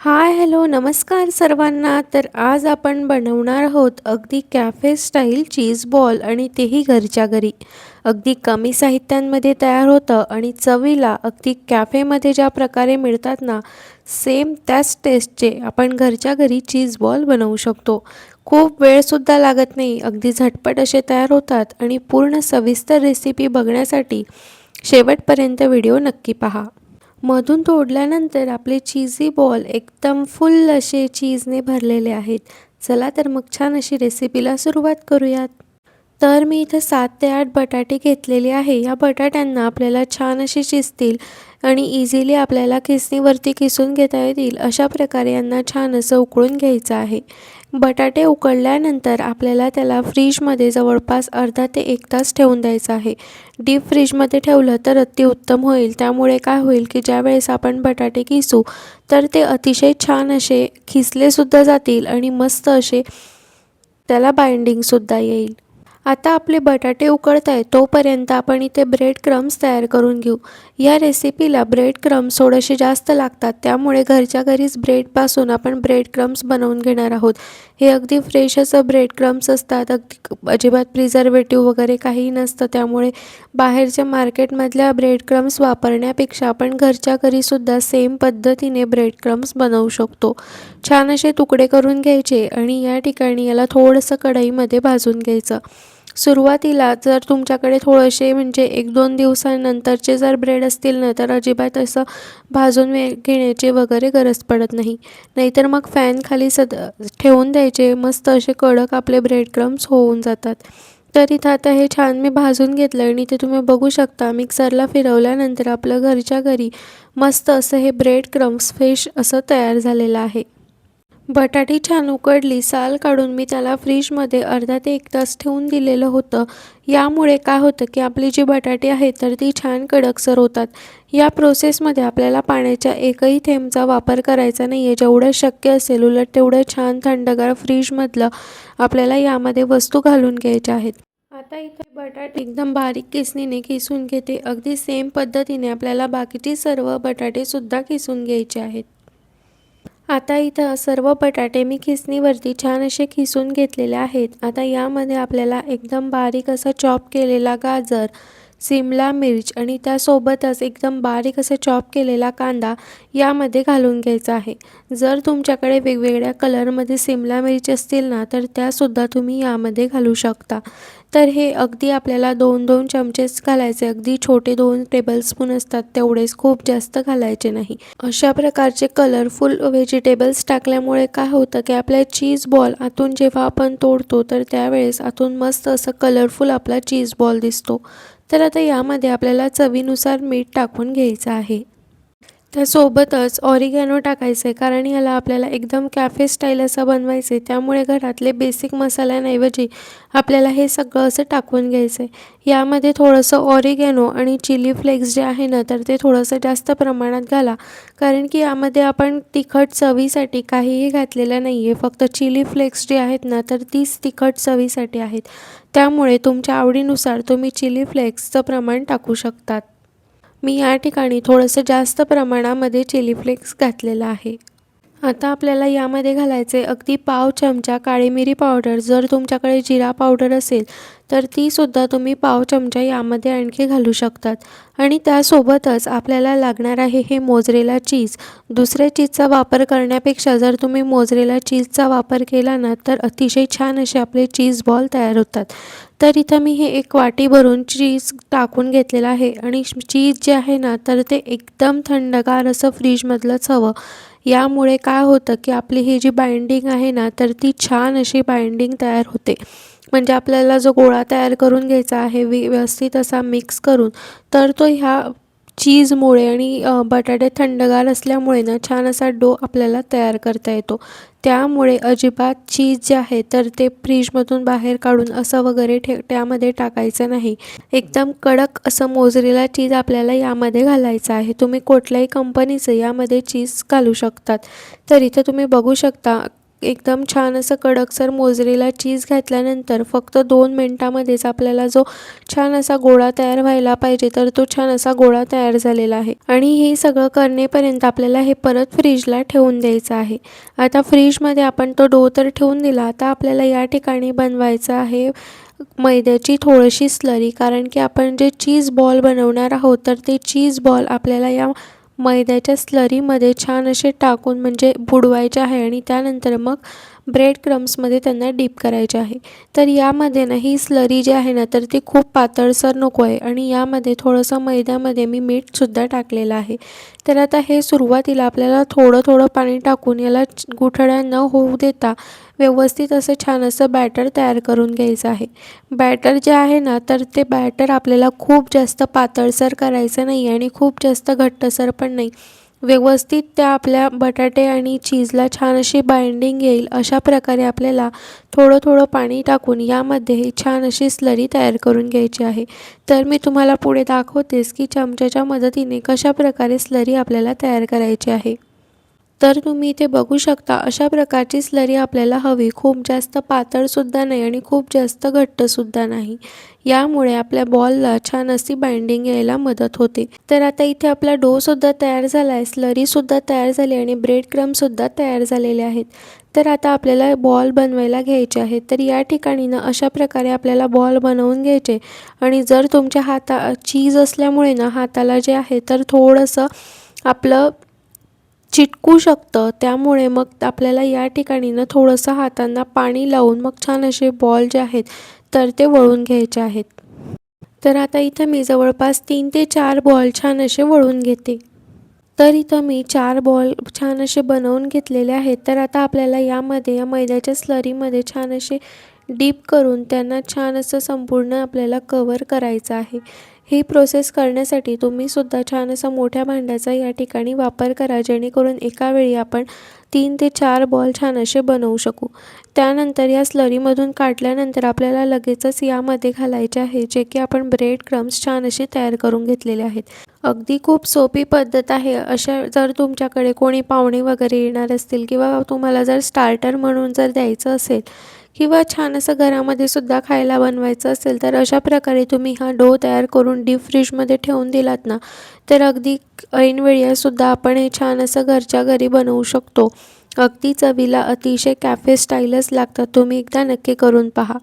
Hi hello नमस्कार सर्वांना. तर आज आपण बनवणार आहोत अगदी कॅफे स्टाईल चीज बॉल आणि तेही घरच्या घरी. अगदी कमी साहित्यांमध्ये तयार होतं आणि चवीला अगदी कॅफेमध्ये ज्या प्रकारे मिळतात ना सेम त्याच टेस्टचे आपण घरच्या घरी चीज बॉल बनवू शकतो. खूप वेळसुद्धा लागत नाही अगदी झटपट असे तयार होतात आणि पूर्ण सविस्तर रेसिपी बघण्यासाठी शेवटपर्यंत व्हिडिओ नक्की पहा. मधून तोडल्यानंतर आपले चीझी बॉल एकदम फुल असे चीजने भरलेले आहेत. चला तर मग छान अशी रेसिपीला सुरुवात करूयात. तर मी इथं सात ते आठ बटाटे घेतलेले आहे. या बटाट्यांना आपल्याला छान असे शिजतील आणि इझिली आपल्याला किसणीवरती किसून घेता येतील. अशा प्रकारे यांना छान असं उकळून घ्यायचं आहे. बटाटे उकळल्यानंतर आपल्याला त्याला फ्रीजमध्ये जवळपास अर्धा ते एक तास ठेवून द्यायचं आहे. डीप फ्रीजमध्ये ठेवलं तर अतिउत्तम होईल. त्यामुळे काय होईल की ज्यावेळेस आपण बटाटे किसू तर ते अतिशय छान असे खिसलेसुद्धा जातील आणि मस्त असे त्याला बाइंडिंगसुद्धा येईल. आता आपले बटाटे उकळत आहे तोपर्यंत आपण इथे ब्रेड क्रम्स तयार करून घेऊ. या रेसिपीला ब्रेड क्रम्स थोडेसे जास्त लागतात त्यामुळे घरच्या घरीच ब्रेडपासून आपण ब्रेड क्रम्स बनवून घेणार आहोत. हे अगदी फ्रेश असं ब्रेड क्रम्स असतात. अगदी अजिबात प्रिझर्वेटिव्ह वगैरे काहीही नसतं. त्यामुळे बाहेरच्या मार्केटमधल्या ब्रेड क्रम्स वापरण्यापेक्षा आपण घरच्या घरीसुद्धा सेम पद्धतीने ब्रेड क्रम्स बनवू शकतो. छान असे तुकडे करून घ्यायचे आणि या ठिकाणी याला थोडंसं कढईमध्ये भाजून घ्यायचं. सुरुवातीला जर तुमच्याकडे थोडेसे म्हणजे एक दोन दिवसानंतरचे जर ब्रेड असतील ना तर अजिबात असं भाजून वे घेण्याची वगैरे गरज पडत नाही. नाहीतर मग फॅन खाली सद ठेवून द्यायचे. मस्त असे कडक आपले ब्रेड क्रम्स होऊन जातात. तर इथं आता हे छान मी भाजून घेतलं आणि ते तुम्ही बघू शकता. मिक्सरला फिरवल्यानंतर आपलं घरच्या घरी मस्त असं हे ब्रेड क्रम्स फ्रेश असं तयार झालेलं आहे. बटाटे छान उकडली साल काढून मी त्याला फ्रीजमध्ये अर्धा ते एक तास ठेवून दिलेलं होतं. यामुळे काय होतं की आपली जी बटाटे आहे तर ती छान कडकसर होतात या प्रोसेसमध्ये आपल्याला पाण्याच्या एकही थेंबचा वापर करायचा नाही आहे जेवढं शक्य असेल उलट तेवढं छान थंडगार फ्रीजमधलं आपल्याला यामध्ये वस्तू घालून घ्यायच्या आहेत. आता इथे बटाटे एकदम बारीक किसणीने किसून घेते. अगदी सेम पद्धतीने आपल्याला बाकीची सर्व बटाटेसुद्धा किसून घ्यायचे आहेत. आता इथं सर्व बटाटे मी खिसणीवरती छान असे खिसून घेतलेले आहेत. आता यामध्ये आपल्याला एकदम बारीक असा चॉप केलेला गाजर सिमला मिर्च आणि त्यासोबतच एकदम बारीक असं चॉप केलेला कांदा यामध्ये घालून घ्यायचा आहे. जर तुमच्याकडे वेगवेगळ्या कलरमध्ये सिमला मिर्च असतील ना तर त्यासुद्धा तुम्ही यामध्ये घालू शकता. तर हे अगदी आपल्याला दोन दोन चमचेच घालायचे अगदी छोटे दोन टेबलस्पून असतात तेवढेच खूप जास्त घालायचे नाही. अशा प्रकारचे कलरफुल व्हेजिटेबल्स टाकल्यामुळे काय होतं की आपल्या चीज बॉल आतून जेव्हा आपण तोडतो तर त्यावेळेस आतून मस्त असं कलरफुल आपला चीज बॉल दिसतो. तर आता यामध्ये आपल्याला चवीनुसार मीठ टाकून घ्यायचं आहे. त्यासोबतच ऑरिगॅनो टाकायचं आहे कारण याला आपल्याला एकदम कॅफे स्टाईल असं बनवायचं आहे त्यामुळे घरातले बेसिक मसाल्यांऐवजी आपल्याला हे सगळं असं टाकून घ्यायचं आहे यामध्ये थोडंसं ऑरिगॅनो आणि चिली फ्लेक्स जे आहे ना तर ते थोडंसं जास्त प्रमाणात घाला. कारण की यामध्ये आपण तिखट चवीसाठी काहीही घातलेलं नाही आहे फक्त चिली फ्लेक्स जे आहेत ना तर तीच तिखट चवीसाठी आहेत. त्यामुळे तुमच्या आवडीनुसार तुम्ही चिली फ्लेक्सचं प्रमाण टाकू शकतात. मी या ठिकाणी थोडंसं जास्त प्रमाणामध्ये चिली फ्लेक्स घातलेलं आहे. आता आपल्याला यामध्ये घालायचे अगदी पाव चमचा काळी मिरी पावडर. जर तुमच्याकडे जिरा पावडर असेल तर तीसुद्धा तुम्ही पाव चमचा यामध्ये आणखी घालू शकतात. आणि त्यासोबतच आपल्याला लागणार आहे हे मोजरेला चीज. दुसऱ्या चीजचा वापर करण्यापेक्षा जर तुम्ही मोजरेला चीजचा वापर केला ना तर अतिशय छान असे आपले चीज बॉल तयार होतात. तर इथं मी हे एक वाटी भरून चीज टाकून घेतलेलं आहे. आणि चीज जे आहे ना तर ते एकदम थंडगार असं फ्रीजमधलंच हवं. यामुळे काय होतं की आपली ही जी बाइंडिंग आहे ना तर ती छान अशी बाइंडिंग तयार होते. म्हणजे आपल्याला जो गोळा तयार करून घ्यायचा आहे व्यवस्थित असा मिक्स करून तर तो ह्या चीजमुळे आणि बटाटे थंडगार असल्यामुळे ना छान असा डो आपल्याला तयार करता येतो. त्यामुळे अजिबात चीज जे आहे तर ते फ्रीजमधून बाहेर काढून असं वगैरे ठे त्यामध्ये टाकायचं नाही. एकदम कडक असं मोजरेला चीज आपल्याला यामध्ये घालायचं आहे. तुम्ही कुठल्याही कंपनीचं यामध्ये चीज घालू शकतात. तर इथं तुम्ही बघू शकता एकदम छान असं कडकसर मोजरेला चीज घातल्यानंतर फक्त दोन मिनटामध्येच आपल्याला जो छान असा गोळा तयार व्हायला पाहिजे तर तो छान असा गोळा तयार झालेला आहे. आणि हे सगळं करणेपर्यंत आपल्याला हे परत फ्रीजला ठेवून द्यायचं आहे. आता फ्रीजमध्ये आपण तो डो तर ठेवून दिला आता आपल्याला या ठिकाणी बनवायचं आहे मैद्याची थोडीशी स्लरी कारण की आपण जे चीज बॉल बनवणार आहोत तर ते चीज बॉल आपल्याला या मैद्याच्या स्लरीमध्ये छान असे टाकून म्हणजे बुडवायचे आहे आणि त्यानंतर मग ब्रेड क्रम्समध्ये त्यांना डीप करायचे आहे. तर यामध्ये ना ही स्लरी जी आहे ना तर ती खूप पातळसर नको आहे आणि यामध्ये थोडंसं मैद्यामध्ये मी मीठसुद्धा टाकलेलं आहे. तर आता हे सुरुवातीला आपल्याला थोडं थोडं पाणी टाकून याला गुठळ्या न होऊ देता व्यवस्थित असं छान असं बॅटर तयार करून घ्यायचं आहे. बॅटर जे आहे ना तर ते बॅटर आपल्याला खूप जास्त पातळसर करायचं नाही आणि खूप जास्त घट्टसर पण नाही. व्यवस्थित त्या आपल्या बटाटे आणि चीजला छान अशी बाइंडिंग येईल अशा प्रकारे आपल्याला थोडं थोडं पाणी टाकून यामध्ये छान अशी स्लरी तयार करून घ्यायची आहे. तर मी तुम्हाला पुढे दाखवतेस की चमच्याच्या मदतीने कशा प्रकारे स्लरी आपल्याला तयार करायची आहे. तर तुम्ही इथे बघू शकता अशा प्रकारची स्लरी आपल्याला हवी. खूप जास्त पातळसुद्धा नाही आणि खूप जास्त घट्टसुद्धा नाही. यामुळे आपल्या बॉलला छान अशी बाइंडिंग यायला मदत होते. तर आता इथे आपला डोसुद्धा तयार झाला आहे स्लरीसुद्धा तयार झाली आणि ब्रेड क्रमसुद्धा तयार झालेले आहेत. तर आता आपल्याला बॉल बनवायला घ्यायचे आहेत. तर या ठिकाणी ना अशा प्रकारे आपल्याला बॉल बनवून घ्यायचे आणि जर तुमच्या हाता चीज असल्यामुळे ना हाताला जे आहे तर थोडंसं आपलं चिटकू शकतं. त्यामुळे मग आपल्याला या ठिकाणी ना थोडंसं हातांना पाणी लावून मग छान असे बॉल जे आहेत तर ते वळून घ्यायचे आहेत. तर आता इथं मी जवळपास तीन ते चार बॉल छान असे वळून घेते. तर इथं मी चार बॉल छान असे बनवून घेतलेले आहेत. तर आता आपल्याला यामध्ये या मैद्याच्या स्लरीमध्ये छान असे डीप करून त्यांना छान असं संपूर्ण आपल्याला कवर करायचं आहे. ही प्रोसेस करण्यासाठी तुम्हीसुद्धा छान असा मोठ्या भांड्याचा या ठिकाणी वापर करा जेणेकरून एकावेळी आपण तीन ते चार बॉल छान असे बनवू शकू. त्यानंतर या स्लरीमधून काढल्यानंतर आपल्याला लगेचच यामध्ये घालायचे आहे जे की आपण ब्रेड क्रम्स छान असे तयार करून घेतलेले आहेत. अगदी खूप सोपी पद्धत आहे. अशा जर तुमच्याकडे कोणी पाहुणे वगैरे येणार असतील किंवा तुम्हाला जर स्टार्टर म्हणून जर द्यायचं असेल किंवा छान असं घरामध्ये सुद्धा खायला बनवायचं असेल तर अशा प्रकारे तुम्ही हा डो तयार करून डीप फ्रीजमध्ये ठेवून दिलात ना तर अगदी ऐनवेळीसुद्धा आपण हे छान असं घरच्या घरी बनवू शकतो. अगदी चवीला अतिशय कॅफे स्टाईलच लागतात तुम्ही एकदा नक्की करून पहा.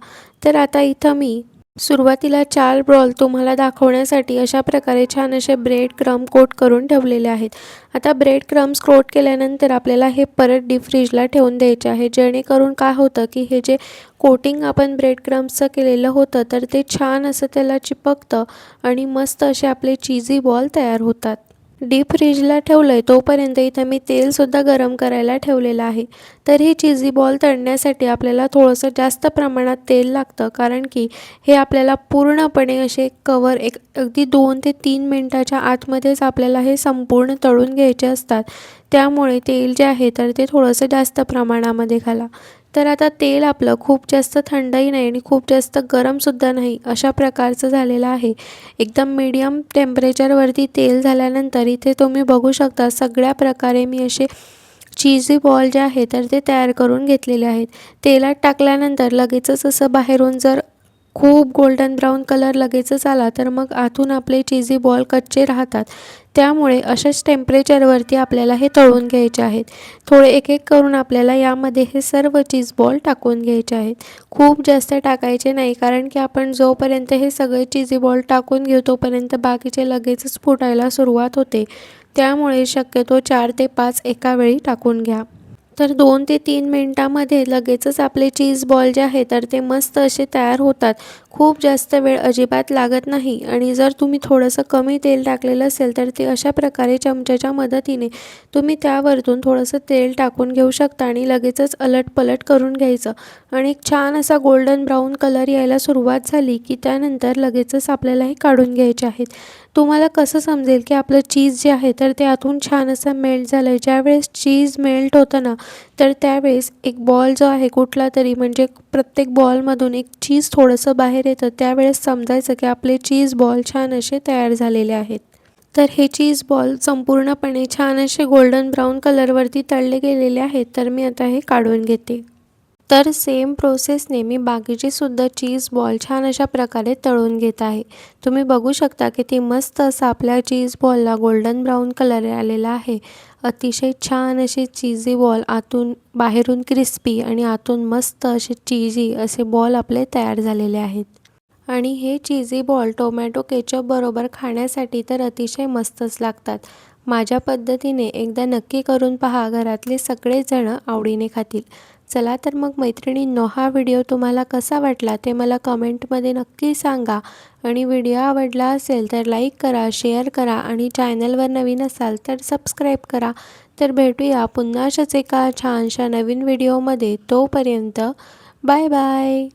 तर आता इथं मी सुरुवातीला चार ब्रॉल तुम्हाला दाखवण्यासाठी अशा प्रकारे छान असे ब्रेड क्रम कोट करून ठेवलेले आहेत. आता ब्रेड क्रम्स कोट केल्यानंतर आपल्याला हे परत डीप फ्रीजला ठेवून द्यायचे आहे. जेणेकरून काय होतं की हे जे कोटिंग आपण ब्रेड क्रम्सचं केलेलं होतं तर ते छान असं त्याला चिपकतं आणि मस्त असे आपले चीजी बॉल तयार होतात. डीप फ्रीजला ठेवलं आहे तोपर्यंत इथं मी तेलसुद्धा गरम करायला ठेवलेलं आहे. तर हे चिझी बॉल तळण्यासाठी आपल्याला थोडंसं जास्त प्रमाणात तेल लागतं. कारण की हे आपल्याला पूर्णपणे असे कवर एक अगदी दोन ते तीन मिनटाच्या आतमध्येच आपल्याला हे संपूर्ण तळून घ्यायचे असतात. त्यामुळे तेल जे आहे तर ते थोडंसं जास्त प्रमाणामध्ये घाला. तर आता तेल आपलं खूप जास्त थंडही नाही आणि खूप जास्त गरमसुद्धा नाही अशा प्रकारचं झालेलं आहे. एकदम मीडियम टेम्परेचरवरती तेल झाल्यानंतर इथे तुम्ही बघू शकता सगळ्या प्रकारे मी असे चीजी बॉल जे आहे तर ते तयार करून घेतलेले आहेत. तेलात टाकल्यानंतर लगेचच असं बाहेरून जर खूप गोल्डन ब्राऊन कलर लगेचच आला तर मग आतून आपले चीजी बॉल कच्चे राहतात. त्यामुळे अशाच टेम्परेचरवरती आपल्याला हे तळून घ्यायचे आहेत. थोडे एक एक करून आपल्याला यामध्ये हे सर्व चीज बॉल टाकून घ्यायचे आहेत. खूप जास्त टाकायचे नाही कारण की आपण जोपर्यंत हे सगळे चीजी बॉल टाकून घेऊ तोपर्यंत बाकीचे लगेचच फुटायला सुरुवात होते. त्यामुळे शक्यतो चार ते पाच एका वेळी टाकून घ्या. तर दोन ते तीन मिनटामध्ये लगेचच आपले चीज बॉल जे आहे तर ते मस्त असे तयार होतात. खूप जास्त वेळ अजिबात लागत नाही आणि जर तुम्ही थोडंसं कमी तेल टाकलेलं असेल तर ते अशा प्रकारे चमच्याच्या मदतीने तुम्ही त्यावरतून थोडंसं तेल टाकून घेऊ शकता आणि लगेचच अलटपलट करून घ्यायचं. आणि एक छान असा गोल्डन ब्राऊन कलर यायला सुरुवात झाली की त्यानंतर लगेचच आपल्याला हे काढून घ्यायचे आहेत. तुम्हाला कसं समजेल की आपलं चीज जे आहे तर ते आतून छान असं मेल्ट झालं आहे ज्यावेळेस चीज मेल्ट होतं ना तर त्यावेळेस एक बॉल जो आहे कुठला तरी म्हणजे प्रत्येक बॉलमधून एक चीज थोडंसं बाहेर येतं. त्यावेळेस समजायचं की आपले चीज बॉल छान असे तयार झालेले आहेत. तर हे चीज बॉल संपूर्णपणे छान असे गोल्डन ब्राऊन कलरवरती तळले गेलेले आहेत. तर मी आता हे काढून घेते. तर सेम प्रोसेसने मी बाकीचीसुद्धा चीज बॉल छान अशा प्रकारे तळून घेत आहे. तुम्ही बघू शकता की ती मस्त असा आपल्या चीज बॉलला गोल्डन ब्राऊन कलर आलेला आहे. अतिशय छान असे चीजी बॉल आतून बाहेरून क्रिस्पी आणि आतून मस्त असे चीजी असे बॉल आपले तयार झालेले आहेत. आणि हे चीजी बॉल टोमॅटो केचप बरोबर खाण्यासाठी तर अतिशय मस्तच लागतात. माझ्या पद्धतीने एकदा नक्की करून पहा घरातले सगळेजणं आवडीने खातील. चला तर मग मैत्रिणींनो हा व्हिडिओ तुम्हाला कसा वाटला ते मला कमेंटमध्ये नक्की सांगा. आणि व्हिडिओ आवडला असेल तर लाईक करा शेअर करा आणि चॅनलवर नवीन असाल तर सबस्क्राईब करा. तर भेटूया पुन्हा अशाच एका छानशा नवीन व्हिडिओमध्ये. तोपर्यंत बाय बाय.